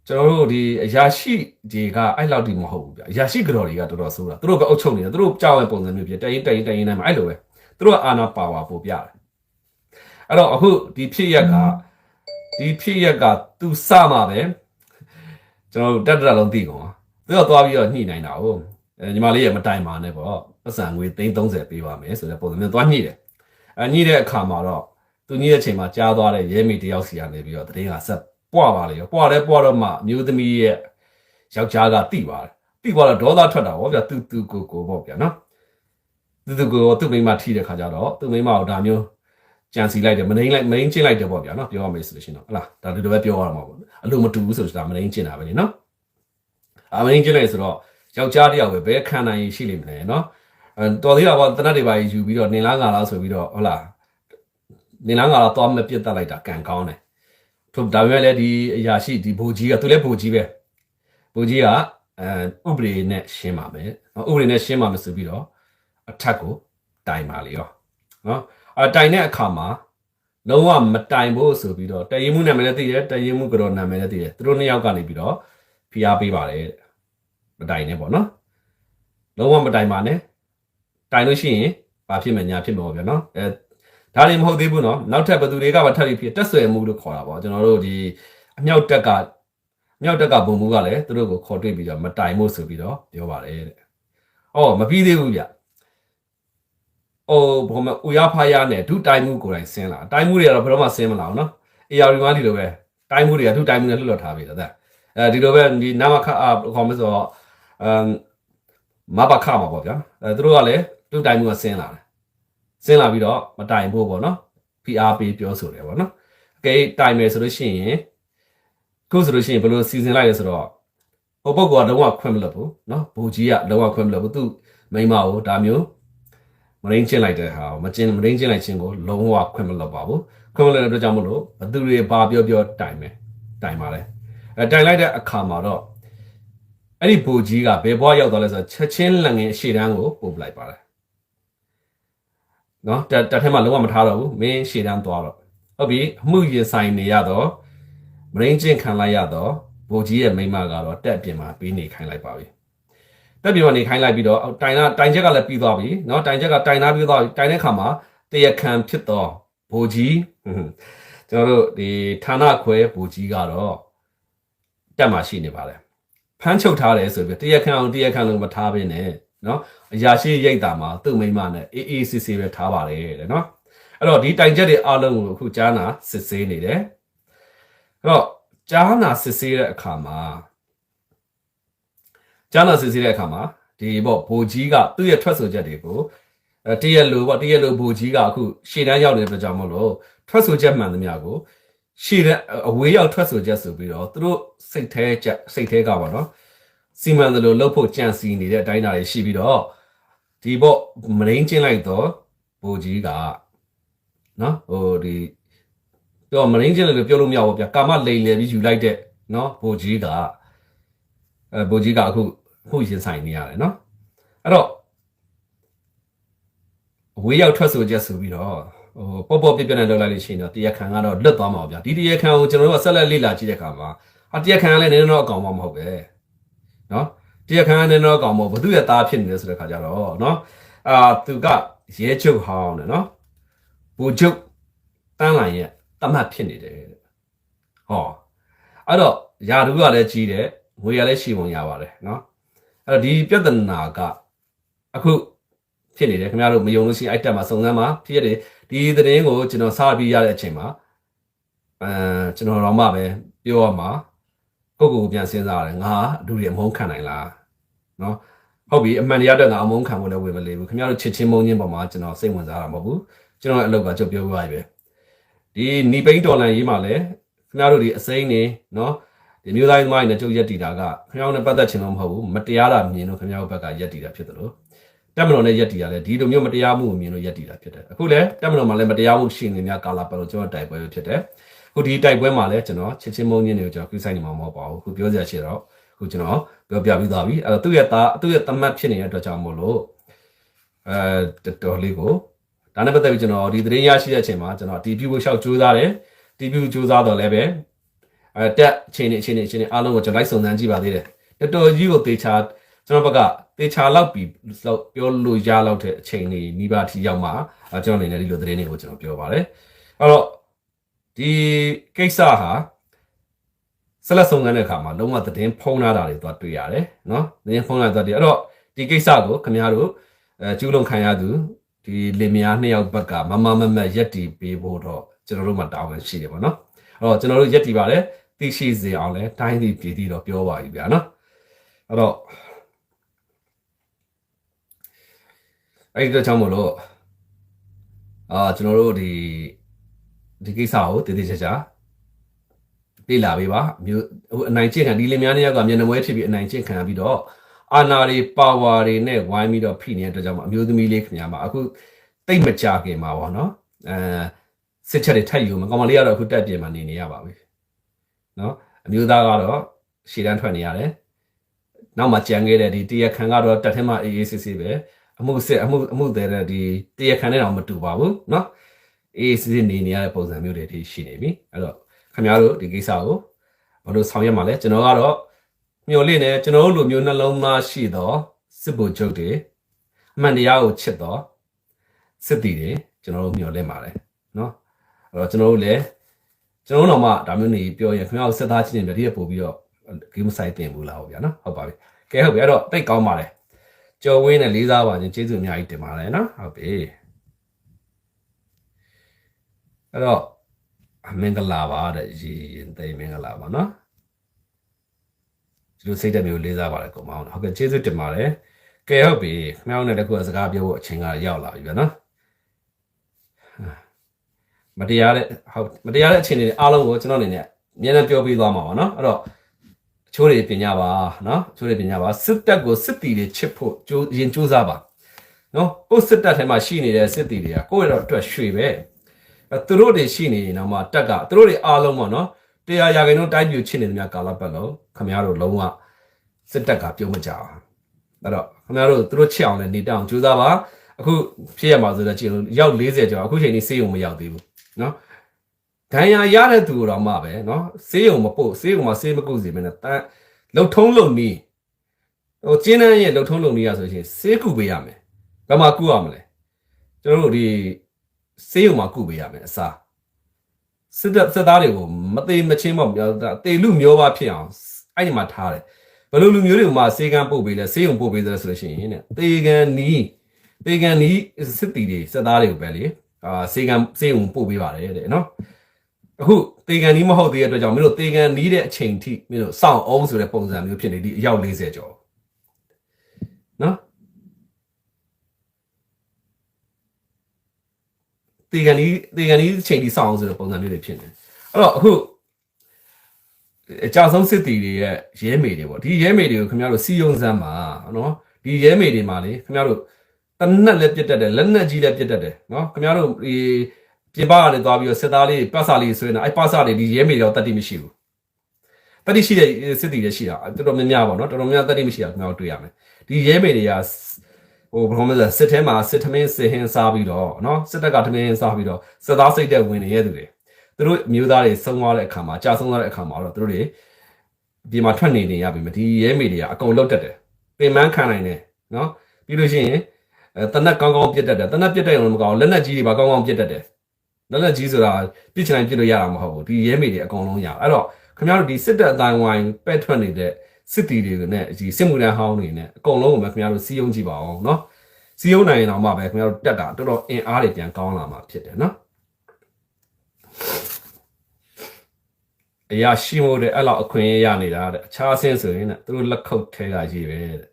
ကျွန်တော်တို့ဒီအရာရှိတွေကအဲ့လောက်တိမဟုတ်ဘူးဗျအရာရှိကြော်တွေကတော်တော်ဆိုးတာသူတို့ကအုပ်ချုပ်နေတာသူတို့ကြောက်တဲ့ပုံစံမျိုးဖြစ်တရင်တရင်တရင်တိုင်းမှာအဲ့လိုပဲသူတို့ကအာနာပါဝါပို့ပြတယ်အဲ့တော့အခုဒီဖြစ်ရက်ကဒီဖြစ်ရက်ကသူစမှာပဲကျွန်တော်တို့တက်တက်လုံးသိကုန်ပါသူကသွားပြီးတော့ညှိနိုင်တာဟုတ်အဲညီမလေးရမတိုင်ပါနဲ့ပေါ့ ပတ်စံငွေ330ပေးပါမယ်ဆိုတဲ့ပုံစံမျိုးသွားညှိတယ်အဲညှိတဲ့အခါမှာတော့သူညှိတဲ့အချိန်မှာကြားသွားတဲ့ရဲမိတယောက်စီကနေပြီးတော့တရင်ကဆက်ပွားပါလေရောပွားတယ်ပွားတော့မှအမျိုးသမီးရဲ့ယောက်ျားကတိပါတယ်တိသွားတော့ဒေါသထွက်တာဗောဗျာသူသူကိုကိုဗောဗျာနော်သူသူကိုသူ့မိန်းမထိတဲ့ခါကျတော့သူ့မိန်းမကိုဒါမျိုးကြံစီလိုက်တယ်မနှိမ့်လိုက်မနှိမ့်ချင်းလိုက်တယ်ပေါ့ဗျာနော်ပြောရမယ်ဆိုလို့ရှိရင်တော့ဟလားဒါဒီလိုပဲပြောရမှာပေါ့အလိုမတူဘူးဆိုတော့ဒါမနှိမ့်ချင်းတာပဲလေနော်အမနှိမ့်ချင်းလိုက်ဆိုတော့ယောက်ျားတစ်ယောက်ပဲဘယ်ခံနိုင်ရှိလိမ့်မလဲနော်အဲ တော်သေးတာပေါ့တနတ်တွေပါယူပြီးတော့နင်လားငါလားဆိုပြီးတော့ဟုတ်လားနင်လားငါလားသွားမပြတ်တက်လိုက်တာကံကောင်းတယ်သူဒါပေမဲ့လည်းဒီအရာရှိဒီဘူကြီးကသူလည်းဘူကြီးပဲဘူကြီးကအဲဥပဒေနဲ့ရှင်းပါမယ်နော်ဥပဒေနဲ့ရှင်းပါမယ်ဆိုပြီးတော့အထက်ကိုတိုင်ပါလေရောနော်အတိုင်တဲ့အခါမှာလုံးဝမတိုင်ဖို့ဆိုပြီးတော့တရင်မှုနာမည်လည်းသိတယ်တရင်မှုကတော့နာမည်လည်းသိတယ်သူတို့နှစ်ယောက်ကနေပြီးတော့ဖိအားပေးပါတယ်တဲ့မတိုင်နဲ့ပေါ့နော်လုံးဝမတိုင်ပါနဲ့ တိုင်လို့ရှိရင်ဘာဖြစ်မယ်ညာဖြစ်မှာပေါ့ဗျာနော်အဲဒါလည်းမဟုတ်သေးဘူးနော်နောက်ထပ်ဘယ်သူတွေကမှထပ်ပြီးဖြစ်တက်ဆွဲမှုလို့ခေါ်တာပေါ့ကျွန်တော်တို့ဒီအမြောက်တက်ကမြောက်တက်ကဘုံမှုကလည်းသူတို့ကိုခေါ်တွေ့ပြီးတော့မတိုင်ဖို့ဆိုပြီးတော့ပြောပါတယ်တဲ့။အော်မပြီးသေးဘူးဗျ။အိုဘုံမဥရဖားရနဲ့ဒုတိုင်မှုကိုယ်တိုင်ဆင်းလာတိုင်မှုတွေကတော့ဘယ်တော့မှဆင်းမလာဘူးနော်အေယာရီမာဒီလိုပဲတိုင်မှုတွေကဒုတိုင်မှုနဲ့လွတ်လွတ်ထားပြီတဲ့အဲဒီလိုပဲဒီနာမခအခေါ်မဆိုတော့အမ်မဘခမှာပေါ့ဗျာအဲသူတို့ကလည်း ဒုတိုင်မှုကဆင်းလာတယ်ဆင်းလာပြီးတော့မတိုင်ဖို့ပေါ့နော် PR ပေးပြောဆိုတယ်ပေါ့နော်အကဲတိုင်မယ်ဆိုလို့ရှိရင်ခုဆိုလို့ရှိရင်ဘယ်လိုစီစဉ်လိုက်လဲဆိုတော့ဟိုပုဂ္ဂိုလ်ကလုံးဝခွင့်မလွတ်ဘူးနော်ဘူကြီးကလုံးဝခွင့်မလွတ်ဘူးသူမိမကိုဒါမျိုးမရင်းချင်းလိုက်တဲ့ဟာကိုမကျင်းမရင်းချင်းလိုက်ခြင်းကိုလုံးဝခွင့်မလွတ်ပါဘူးခွင့်မလွတ်တဲ့အတွက်ကြောင့်မလို့ဘသူတွေပါပြောပြောတိုင်မယ်တိုင်ပါလေအဲတိုင်လိုက်တဲ့အခါမှာတော့အဲ့ဒီဘူကြီးကဘယ်ဘွားရောက်သွားလဲဆိုတော့ချက်ချင်းလငင်အရှိတန်းကိုပို့ပလိုက်ပါတယ် နော်တက်တက်ထဲမှာလုံးဝမထားတော့ဘူးမင်းရှေ့တန်းသွားတော့ဟုတ်ပြီအမှုရင်ဆိုင်နေရတော့မရင်းချင်းခံလိုက်ရတော့ဘိုလ်ကြီးရဲ့မိန်းမကတော့တက်အပြင်မှာပြီးနေခိုင်းလိုက်ပါပြီတက်ပြင်မှာနေခိုင်းလိုက်ပြီးတော့အော်တိုင်နာတိုင်ချက်ကလည်းပြီးသွားပြီနော်တိုင်ချက်ကတိုင်နာပြီးသွားပြီတိုင်တဲ့ခါမှာတရခံဖြစ်တော့ဘိုလ်ကြီးဟွန်းကျွန်တော်တို့ဒီဌာနခွဲဘိုလ်ကြီးကတော့တက်မှာရှိနေပါတယ်ဖမ်းချုပ်ထားတယ်ဆိုပြီးတရခံအောင်တရခံလုံးမထားဘဲနဲ့ နော်အရာရှိရိတ်တာမှာသူ့မိန်းမနဲ့အေးအေးဆေးဆေးပဲထားပါတယ်တဲ့နော်အဲ့တော့ဒီတိုင်ချက်တွေအားလုံးကိုအခုကြားနာစစ်ဆေးနေတယ်အဲ့တော့ကြားနာစစ်ဆေးတဲ့အခါမှာကြားနာစစ်ဆေးတဲ့အခါမှာဒီပေါ့ဘိုလ်ကြီးကသူ့ရဲ့ထွက်ဆိုချက်တွေကိုအဲတရက်လိုပေါ့တရက်လိုဘိုလ်ကြီးကအခုရှေ့တန်းရောက်နေတဲ့အတွက်ကြောင့်မလို့ထွက်ဆိုချက်မှန်သမျှကိုရှေ့တဲ့အဝေးရောက်ထွက်ဆိုချက်ဆိုပြီးတော့သူတို့စိတ်แท้ချက်စိတ်แท้ကပါနော် စီမံတယ်လို့လှုပ်ဖို့ကြံစီနေတဲ့အတိုင်းအတာတွေရှိပြီးတော့ဒီပေါ့မရင်းချင်းလိုက်တော့ဘိုလ်ကြီးကနော်ဟိုဒီတော့မရင်းချင်းလည်းပြောလို့မရဘူးဗျာကာမလိန်လေပြီးယူလိုက်တဲ့နော်ဘိုလ်ကြီးကအဲဘိုလ်ကြီးကအခုအခုရင်ဆိုင်နေရတယ်နော်အဲ့တော့အဝေးရောက်ထွက်ဆိုချက်ဆိုပြီးတော့ဟိုပေါ့ပေါ့ပြပြနဲ့လောက်လိုက်လို့ရှိရင်တော့တရားခံကတော့လွတ်သွားမှာဗျာဒီတရားခံကိုကျွန်တော်တို့ကဆက်လက်လေ့လာကြည့်တဲ့အခါမှာအတရားခံကလည်းနည်းနည်းတော့အကောင်မမဟုတ်ပဲ နော်တရားခံကနည်းနည်းတော့အကောင်မဟုတ်ဘသူရဲ့သားဖြစ်နေလဲဆိုတဲ့ခါကျတော့နော်အာသူကရဲချုပ်ဟောင်းတယ်နော်ဘူချုပ်တန်းလာရဲ့တမတ်ဖြစ်နေတယ်တဲ့ဟောအဲ့တော့ယာတူကလည်းကြီးတယ်ငွေရလည်းရှိပုံရပါတယ်နော်အဲ့တော့ဒီပြဿနာကအခုဖြစ်နေတယ်ခင်ဗျားတို့မယုံလို့ရှိရင်အဲ့တက်မှာစုံစမ်းမှာဖြစ်ရတယ်ဒီသတင်းကိုကျွန်တော်စပြီးရတဲ့အချိန်မှာအဲကျွန်တော်တော့မှပဲပြောရမှာ ကိုယ့်ကိုယ်ပြန်စဉ်းစားရတယ်ငါအတူတွေအမုန်းခံနိုင်လားနော်ဟုတ်ပြီအမှန်တရားတော့ငါအမုန်းခံဖို့လည်းဝင်မလေးဘူးခင်ဗျားတို့ချစ်ချင်းမုန်းချင်းပေါ်မှာကျွန်တော်စိတ်ဝင်စားတာမဟုတ်ဘူးကျွန်တော်ရဲ့အလုပ်ကကြုတ်ပြောပြရပဲဒီနီပိန်းတော်လန်ရေးမှာလည်းခင်ဗျားတို့ဒီအစိမ်းနေနော်ဒီမျိုးသားသမားတွေနဲ့ကြုတ်ရက်တီတာကခင်ဗျားတို့နဲ့ပတ်သက်ချင်လို့မဟုတ်ဘူးမတရားတာမြင်လို့ခင်ဗျားတို့ဘက်ကရက်တီတာဖြစ်တယ်လို့တက်မတော်နဲ့ရက်တီတာလဲဒီလိုမျိုးမတရားမှုကိုမြင်လို့ရက်တီတာဖြစ်တယ်အခုလဲတက်မတော်မှာလည်းမတရားမှုရှိနေများကာလာပတ်လို့ကျွန်တော်တိုက်ပွဲဖြစ်တယ်အ ခုဒီတိုက်ပွဲမှာလဲကျွန်တော်ချစ်ချင်းမုန်းချင်းတွေကိုကျွန်တော်ခူးဆိုင်နေမှာမဟုတ်ပါဘူးအခုပြောစရာရှိတော့အခုကျွန်တော်ပြောပြပြီးသွားပြီအဲ့တော့သူ့ရဲ့သားသူ့ရဲ့တမတ်ဖြစ်နေတဲ့အတွက်ကြောင့်မို့လို့အဲတော်တော်လေးကိုဒါနဲ့ပတ်သက်ပြီးကျွန်တော်ဒီသတင်းရရှိတဲ့အချိန်မှာကျွန်တော် DP workshop ကြိုးစားတယ် DP ကြိုးစားတော့လည်းပဲအဲတက်အချိန်နဲ့အချိန်နဲ့အချိန်နဲ့အားလုံးကိုကျွန်တော်လိုက်စုံစမ်းကြည့်ပါသေးတယ်တော်တော်ကြီးကိုသေချာကျွန်တော်ဘက်ကသေချာလောက်ပြီးလောက်ပြောလို့ရလောက်တဲ့အချိန်လေးမိဘထီရောက်မှအဲကျွန်တော်အနေနဲ့ဒီလိုသတင်းတွေကိုကျွန်တော်ပြောပါတယ်အဲ့တော့ ဒီကိစ္စဟာဆက်လက်ဆုံးခန်းတဲ့အခါမှာလုံးဝသတင်းဖုံးလာတာတွေသွားတွေ့ရတယ်နော်သတင်းဖုံးလာသွားတယ်အဲ့တော့ဒီကိစ္စကိုခင်ဗျားတို့အဲကျူးလွန်ခံရသူဒီလင်မယားနှစ်ယောက်ဘက်ကမမမမက်ရက်တီပေးဖို့တော့ကျွန်တော်တို့မှတာဝန်ရှိတယ်ပေါ့နော်အဲ့တော့ကျွန်တော်တို့ရက်တီပါတယ်သိရှိစေအောင်လဲတိုင်းပြည်ပြည်တီတော့ပြောပါပြီဗျာနော်အဲ့တော့အဲ့ဒီတော့ကြောင့်မလို့အာကျွန်တော်တို့ဒီ ဒီကိစ္စကိုတည်တည်ချာချာပြေးလာပေးပါမျိုးဟိုအနိုင်ကျင့်ခံဒီလင်များနှစ်ယောက်ကမျက်နှာမွဲဖြစ်ပြီးအနိုင်ကျင့်ခံပြီးတော့အာနာတွေပါဝါတွေနဲ့ဝိုင်းပြီးတော့ဖိနေတဲ့အတွက်ကြောင့်အမျိုးသမီးလေးခင်ဗျာမှာအခုတိတ်မကြခင်မှာပေါ့နော်အဲစစ်ချက်တွေထပ်ယူမှာကောင်မလေးကတော့အခုတက်ပြင်မှာနေနေရပါပြီနော်အမျိုးသားကတော့ရှည်တန်းထွက်နေရတယ်နောက်မှကြံခဲ့တဲ့ဒီတရခန်ကတော့တက်ထဲမှာအေးအေးဆေးဆေးပဲအမှုစစ်အမှုအမှုတဲ့ဒီတရခန်နဲ့တော့မတူပါဘူးเအေးစစ်စစ်နေနေရတဲ့ပုံစံမျိုးတွေထိရှိနေပြီအဲ့တော့ခင်ဗျားတို့ဒီကိစ္စကိုမတို့ဆောင်ရွက်မှာလဲကျွန်တော်ကတော့မျှော်လင့်နေကျွန်တော်တို့လူမျိုးနှလုံးသားရှိသောစစ်ဘုတ်ချုပ်တွေအမှန်တရားကိုချစ်သောစစ်တီတွေကျွန်တော်တို့မျှော်လင့်ပါတယ်နော်အဲ့တော့ကျွန်တော်တို့လည်းကျွန်တော်တို့တော့မှဒါမျိုးနေပြောရင်ခင်ဗျားတို့စစ်သားချင်းတွေတည်းပို့ပြီးတော့ဂိမ်းဆိုင်တင်ဘူးလားဟုတ်ဗျာနော်ဟုတ်ပါပြီကဲဟုတ်ပြီအဲ့တော့တိတ်ကောင်းပါတယ်ကြော်ဝင်းနဲ့လေးစားပါခြင်းကျေးဇူးအများကြီးတင်ပါတယ်နော်ဟုတ်ပြီ အဲ့တော့အမင်္ဂလာပါတဲ့ရေရင်သိမင်္ဂလာပါနော်ဒီလိုစိတ်ဓာတ်မျိုးလေးစားပါတယ်ကိုမောင်ဟုတ်ကဲ့ကျေးဇူးတင်ပါတယ်ကဲဟုတ်ပြီခမောင်းနဲ့တကူစကားပြောဖို့အချိန်ကရောက်လာပြီဗျာနော်မတရားတဲ့ဟုတ်မတရားတဲ့အခြေအနေတွေအားလုံးကိုကျွန်တော်အနေနဲ့အများနဲ့ပြောပြသွားမှာပါနော်အဲ့တော့အချိုးတွေပညာပါနော်အချိုးတွေပညာပါစစ်တပ်ကိုစစ်တီတွေချစ်ဖို့ကြိုးရင်ကြိုးစားပါနော်ကိုယ်စစ်တပ်ထဲမှာရှိနေတဲ့စစ်တီတွေကကိုယ့်ရဲ့တော့အတွက်ရွှေပဲအဲ သူတို့တွေရှိနေရင်တော့မှတက်ကသူတို့တွေအားလုံးပေါ့နော်တရားရာခိုင်နှုန်းတိုင်းပြချစ်နေတဲ့များကာလပတ်လုံးခမရတို့လုံးဝစစ်တပ်ကပြုံးမကြအောင်အဲ့တော့ခင်ဗျားတို့သူတို့ချစ်အောင်လည်းနေတောင်ကြိုးစားပါအခုဖြစ်ရမှာဆိုတော့ကြည့်လို့ရောက်40ကျော်အခုချိန်นี้ဆေးရုံမရောက်သေးဘူးနော်ဒဏ်ရာရတဲ့သူတော်မှပဲနော်ဆေးရုံမပို့ဆေးရုံမှာဆေးမကုစီမနဲ့တန်းလှုပ်ထုံးလုံနီးဟိုကျင်းတန်းရဲ့လှုပ်ထုံးလုံနီးရဆိုရှင်ဆေးကုပေးရမယ်ဘယ်မှာကုရမလဲကျွန်တော်တို့ဒီ ဆေးရုံမှာကုပေးရမယ်အစားစစ်တပ်စစ်သားတွေကိုမသေးမချင်းမပြောတေလူမျိုးပါဖြစ်အောင်အဲ့ဒီမှာထားတယ်ဘယ်လိုလူမျိုးတွေကိုမှစေကန်းပို့ပေးလဲဆေးရုံပို့ပေးတယ်ဆိုလို့ရှိရင်တဲ့တေကန်နီးတေကန်နီးစစ်တီတွေစစ်သားတွေကိုပဲလေအာစေကန်းစေုံပို့ပေးပါတယ်တဲ့နော်အခုတေကန်နီးမဟုတ်သေးတဲ့အတွက်ကြောင့်မင်းတို့တေကန်နီးတဲ့အချိန်ထိမင်းတို့စောင့်အောင်ဆိုတဲ့ပုံစံမျိုးဖြစ်နေဒီအယောက်40ကျော်နော် တေကန်နီးတေကန်နီးအချိန်ထိစောင့်အောင်ဆိုတဲ့ပုံစံမျိုးတွေဖြစ်နေအဲ့တော့အခုအကြဆုံးစစ်တီတွေရဲ့ရဲမေတွေပေါ့ဒီရဲမေတွေကိုခင်ဗျားတို့စီယုံစမ်းပါနော်ဒီရဲမေတွေမှာလေခင်ဗျားတို့တနက်လည်းပြတ်တတ်တယ်လက်နက်ကြီးလည်းပြတ်တတ်တယ်နော်ခင်ဗျားတို့ဒီပြင်ပကနေသွားပြီးတော့စစ်သားလေးပတ်စာလေးဆွဲနေအဲ့ပတ်စာလေးဒီရဲမေတွေတော့တတ်တိမရှိဘူးတတ်တိရှိတဲ့စစ်တီတွေရှိတာတော်တော်များများပေါ့နော်တော်တော်များများတတ်တိမရှိတာခင်ဗျားတို့တွေ့ရမယ်ဒီရဲမေတွေက ဟိုဘယ်လိုမလဲစစ်ထဲမှာစစ်ထမင်းစစ်ဟင်းစားပြီးတော့နော်စစ်တပ်ကထမင်းစားပြီးတော့စစ်သားစိတ်တဲ့ဝင်နေရတဲ့သူတွေသူတို့အမျိုးသားတွေဆုံးသွားတဲ့အခါမှာကြာဆုံးသွားတဲ့အခါမှာတော့သူတို့တွေဒီမှာထွက်နေနေရပြီမဒီရဲမေတွေကအကုန်လုတ်တက်တယ်ပင်မခံနိုင်တယ်နော်ပြီးလို့ရှိရင်အဲတနက်ကောင်းကောင်းပြတ်တတ်တယ်တနက်ပြတ်တဲ့ရုံမကောင်းလက်နက်ကြီးတွေပါကောင်းကောင်းပြတ်တတ်တယ်လက်နက်ကြီးဆိုတာပြစ်ချင်တိုင်းပြစ်လို့ရတာမဟုတ်ဘူးဒီရဲမေတွေအကုန်လုံးရအဲ့တော့ခင်ဗျားတို့ဒီစစ်တပ်အတိုင်းဝိုင်းပဲ့ထွက်နေတဲ့ စစ်တီတွေနဲ့ဒီစစ်မှုထမ်းဟောင်းတွေနဲ့အကုန်လုံးကိုပဲခင်ဗျားတို့စီယုံကြည့်ပါအောင်နော်စီယုံနိုင်ရင်တော့မှပဲခင်ဗျားတို့တက်တာတော်တော်အင်အားတွေပြန်ကောင်းလာမှာဖြစ်တယ်နော်အရာရှိမို့တဲ့အဲ့လောက်အခွင့်အရေးရနေတာတဲ့အခြားအဆင်းဆိုရင်တဲ့သူတို့လက်ခုပ်ထဲကကြီးပဲတဲ့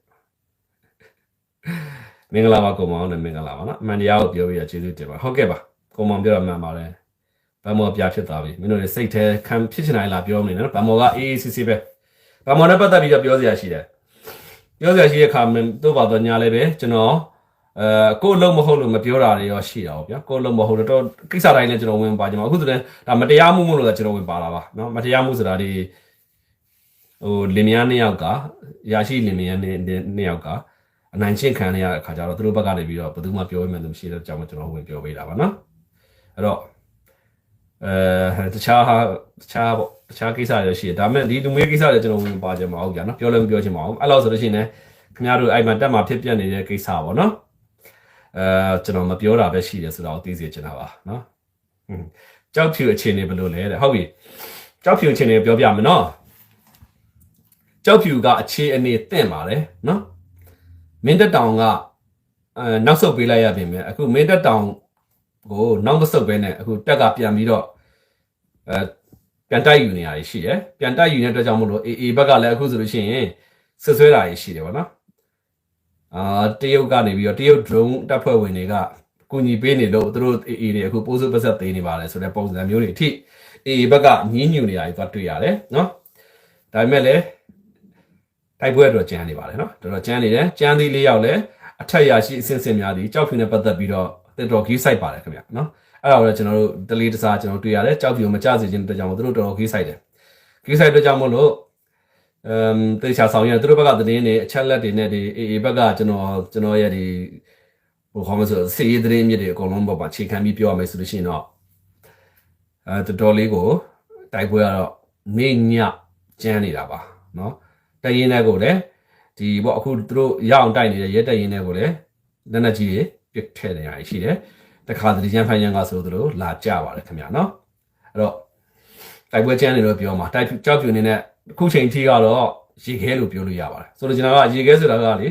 မင်္ဂလာပါကိုမောင်နဲ့မင်္ဂလာပါနော်အမှန်တရားကိုပြောပြရကျေးဇူးတင်ပါဟုတ်ကဲ့ပါကိုမောင်ပြောတာမှန်ပါတယ်ဗမောပြဖြစ်သွားပြီမင်းတို့တွေစိတ်แท้ခံဖြစ်ချင်တိုင်းလာပြောမနေနော်ဗမောကအေးအေးဆေးဆေးပဲ ဗမောနဲ့ပတ်သက်ပြီးတော့ပြောစရာရှိတယ်ပြောစရာရှိတဲ့အခါမှာတို့ပါတော့ညာလည်းပဲကျွန်တော်အဲကိုယ်လုံးမဟုတ်လို့မပြောတာတွေရောရှိတာပေါ့ဗျာကိုယ်လုံးမဟုတ်လို့တော့ကိစ္စတိုင်းလည်းကျွန်တော်ဝင်ပါကြမှာအခုဆိုရင်ဒါမတရားမှုမို့လို့ကျွန်တော်ဝင်ပါလာပါနော်မတရားမှုဆိုတာဒီဟိုလင်မယားနှစ်ယောက်ကရရှိလင်မယားနှစ်နှစ်ယောက်ကအနိုင်ချင်းခံရတဲ့အခါကျတော့သူတို့ဘက်ကနေပြီးတော့ဘယ်သူမှပြောရမှန်းမရှိတဲ့ကြောင့်ကျွန်တော်ဝင်ပြောပေးတာပါနော်အဲ့တော့ အဲတခြားတခြားပေါ့တခြားကိစ္စတွေရှိတယ်ဒါပေမဲ့ဒီလူမျိုးကိစ္စတွေကျွန်တော်ဝင်ပါကြမှာဟုတ်ကြနော်ပြောလည်းမပြောချင်ပါဘူးအဲ့လောက်ဆိုလို့ရှိရင်လည်းခင်ဗျားတို့အဲ့မှာတက်မှာဖြစ်ပြနေတဲ့ကိစ္စပေါ့နော်အဲကျွန်တော်မပြောတာပဲရှိတယ်ဆိုတော့သိစေချင်တာပါနော်ဟွန်းကြောက်ဖြူအခြေအနေဘယ်လိုလဲတဲ့ဟုတ်ပြီကြောက်ဖြူအခြေအနေပြောပြမယ်နော်ကြောက်ဖြူကအခြေအနေတင့်ပါတယ်နော်မင်းတက်တောင်ကအဲနောက်ဆုတ်ပေးလိုက်ရပြင်မယ်အခုမင်းတက်တောင် ကိုနောက်မဆုတ်ဘဲနဲ့အခုတက်ကပြန်ပြီးတော့အဲပြန်တိုက်ယူနေရရှိတယ်ပြန်တိုက်ယူနေတဲ့အတွက်ကြောင့်မလို့အေအေဘက်ကလည်းအခုဆိုလို့ရှိရင်ဆွဆွဲတာရှိတယ်ဗောနော်အာတရုတ်ကနေပြီးတော့တရုတ် drone တပ်ဖွဲ့ဝင်တွေကကူညီပေးနေလို့သူတို့အေအေတွေအခုပိုးစုပတ်ဆက်သေးနေပါတယ်ဆိုတဲ့ပုံစံမျိုးတွေအထိအေအေဘက်ကညင်းညူနေတာတွေသွားတွေ့ရတယ်နော်ဒါပေမဲ့လည်းတိုက်ပွဲတော့ကြမ်းနေပါတယ်နော်တော်တော်ကြမ်းနေတယ်ကြမ်းသေးလေးယောက်လည်းအထက်ရရှိအဆင့်ဆင့်များသည်ကြောက်ဖြူနဲ့ပတ်သက်ပြီးတော့ တက်တော်ကြီးဆိုင်ပါတယ်ခင်ဗျာနော်အဲ့ဒါကိုလည်းကျွန်တော်တို့တလေးတစားကျွန်တော်တွေ့ရတယ်ကြောက်ဖြူမကြစေခြင်းတဲ့ကြောင့်မို့သူတို့တော်တော်ကြီးဆိုင်တယ်ကြီးဆိုင်တဲ့ကြောင့်မို့လို့အမ်တေချာဆောင်ရသူတို့ဘက်ကသတင်းတွေအချက်လက်တွေနဲ့ဒီအေအေဘက်ကကျွန်တော်ကျွန်တော်ရဲ့ဒီဟိုခေါမဆိုစီးသတင်းမြစ်တွေအကုန်လုံးပေါ်မှာခြေခံပြီးပြောရမယ်ဆိုလို့ရှိရင်တော့အဲတော်တော်လေးကိုတိုက်ပွဲကတော့နေညကျန်းနေတာပါနော်တရင်တဲ့ကိုလည်းဒီပေါ့အခုသူတို့ရအောင်တိုက်နေတဲ့ရဲတရင်တဲ့ကိုလည်းလက်နက်ကြီးတွေ ပစ်ထည့်နေရရှိတယ်တခါတည်းရန်ဖိုင်ရန်ကဆိုသလိုလာကြပါတယ်ခင်ဗျာနော်အဲ့တော့တိုက်ပွဲကျန်းနေလို့ပြောမှာတိုက်ကြောက်ပြူနေနဲ့အခုချိန်ထိကတော့ရေခဲလို့ပြောလို့ရပါတယ်ဆိုတော့ကျွန်တော်ကရေခဲဆိုတာကလေ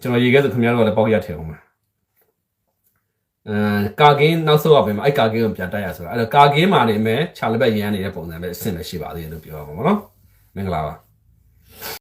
ကျွန်တော်ရေခဲဆိုခင်ဗျားတို့ကလည်းပေါက်ရထည့်အောင်ပါအဲကာကင်းနောက်ဆုံးရပဲမှာအဲ့ကာကင်းကိုပြန်တိုက်ရဆိုတာအဲ့တော့ကာကင်းမှာနေမဲ့ခြာလက်ဘက်ရမ်းနေတဲ့ပုံစံပဲအဆင့်ပဲရှိပါသေးတယ်လို့ပြောရမှာပေါ့နော်မင်္ဂလာပါ